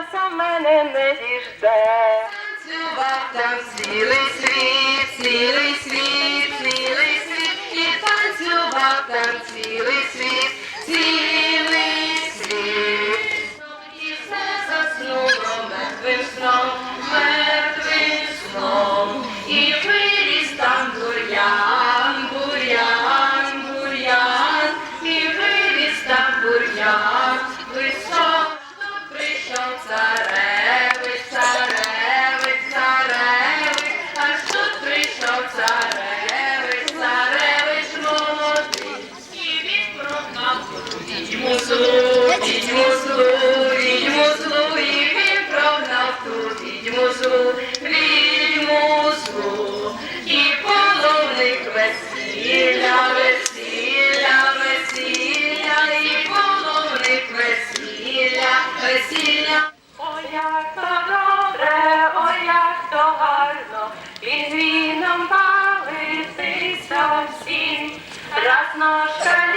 Сонце мене не діжде, танцював там цілий світ. Відьму злу, відьму злу, відьму злу, і він прогнав ту відьму злу, відьму злу, і половник весілля, весілля, весілля, і половник весілля, весілля. Ой, як то добре, ой, як то гарно, під віном бавитися всім. Раз ножка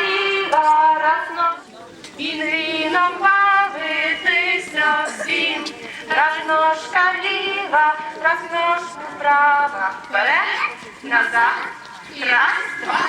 ножка ліва, раз ножку права. Вперед, назад, раз, два,